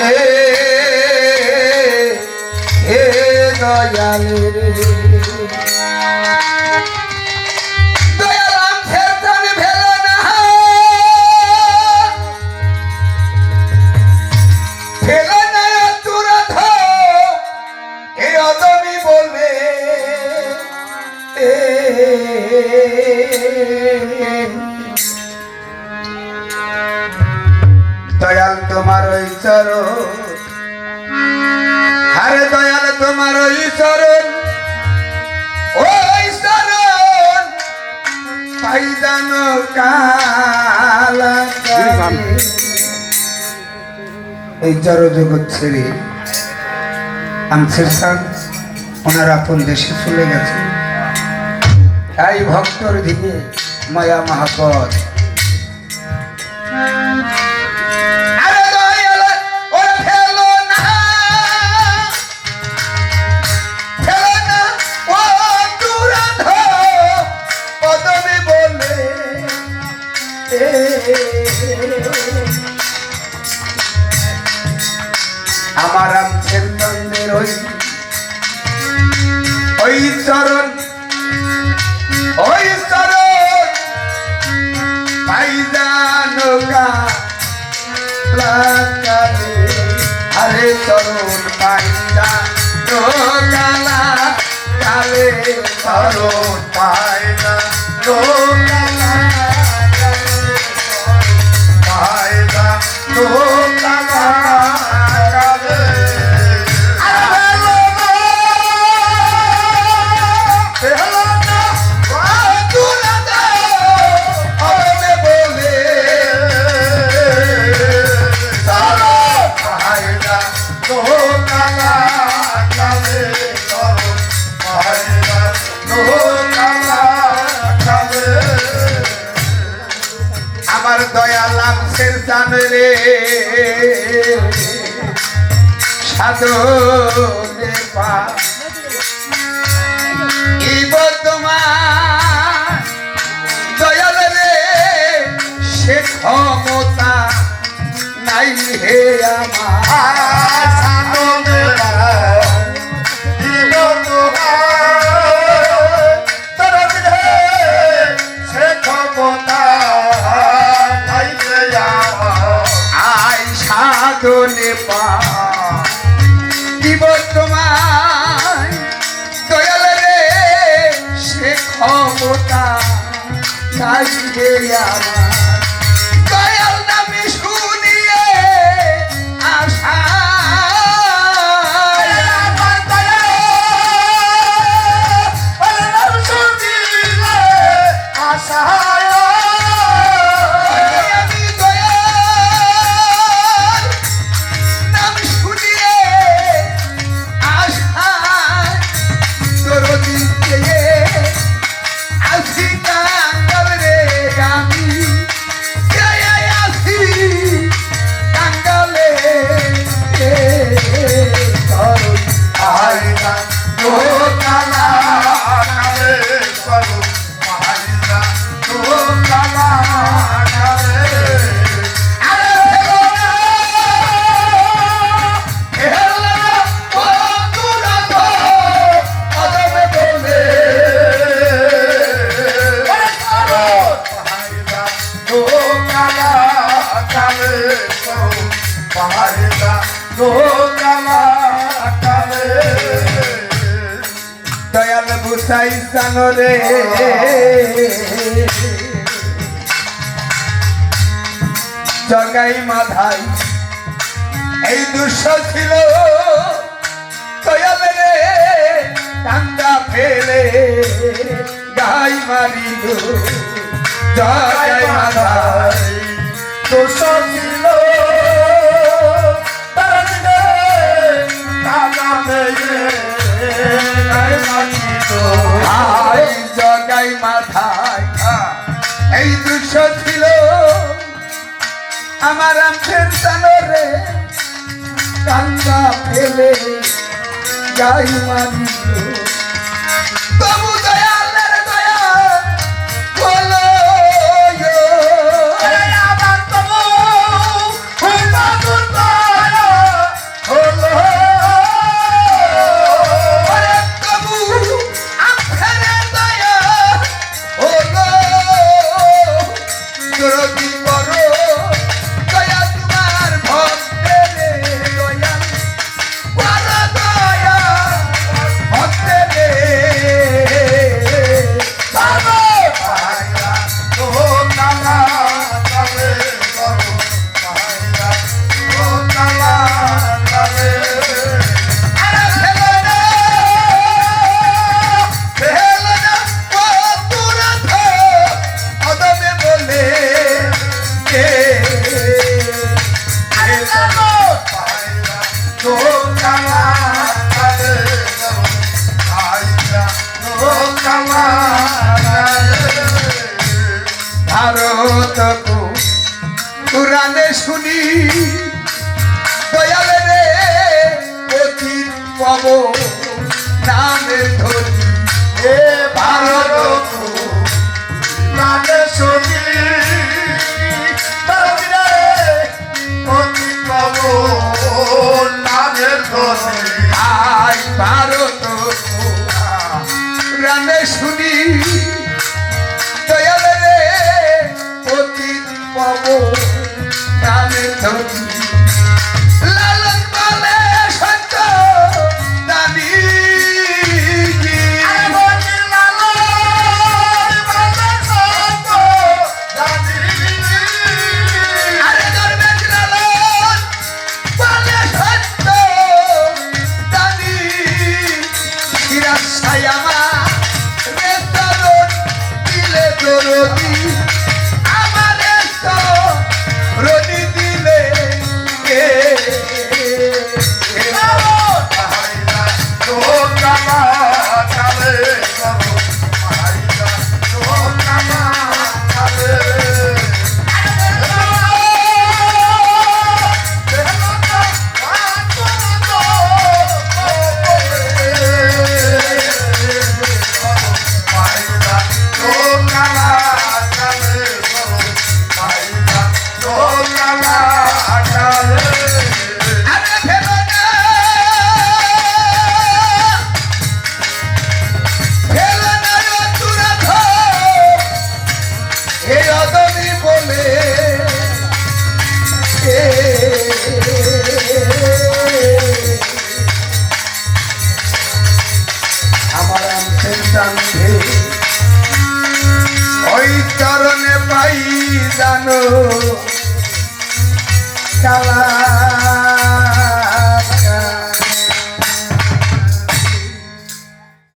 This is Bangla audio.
એ દયાલ રે তোমার ওই চরণ। দয়াল, তোমার ওই চরণ। ওই চরণ পাইদান এই জড় জগৎ ছেড়ে আনসের সান ওনার আপন দেশে চলে গেছে। তাই ভক্তর দিকে মায়া মহাপদ। আমার আমছের নন্দের ওই ওই চরণ ওই চরণ আরে চরণ কালে পাইজা পাইজা নোগালা আমার দয়া লাগছে জানে রে। এই বর্তমান দয়াল রে সে ক্ষমতা নাই হে আমার। নাই রে আমার সানরে জগাই মাধাই এই দুঃস ছিল। দয়াল রে কান্দা ফেলে গাই মারিল। জগাই মাধাই এই দুঃস ছিল। আমার আমছের তানরে কান্দা ফেলে গাই মানি তবু দয়ালের দয়া হলো ভারত পুরাণে শুনি, দয়ালে রে, অতি পব নামে ধরি। এ ভারত আই ভারত, পুরাণে শুনি পব নামে জানতে ওই চরণে পাই জানো কালা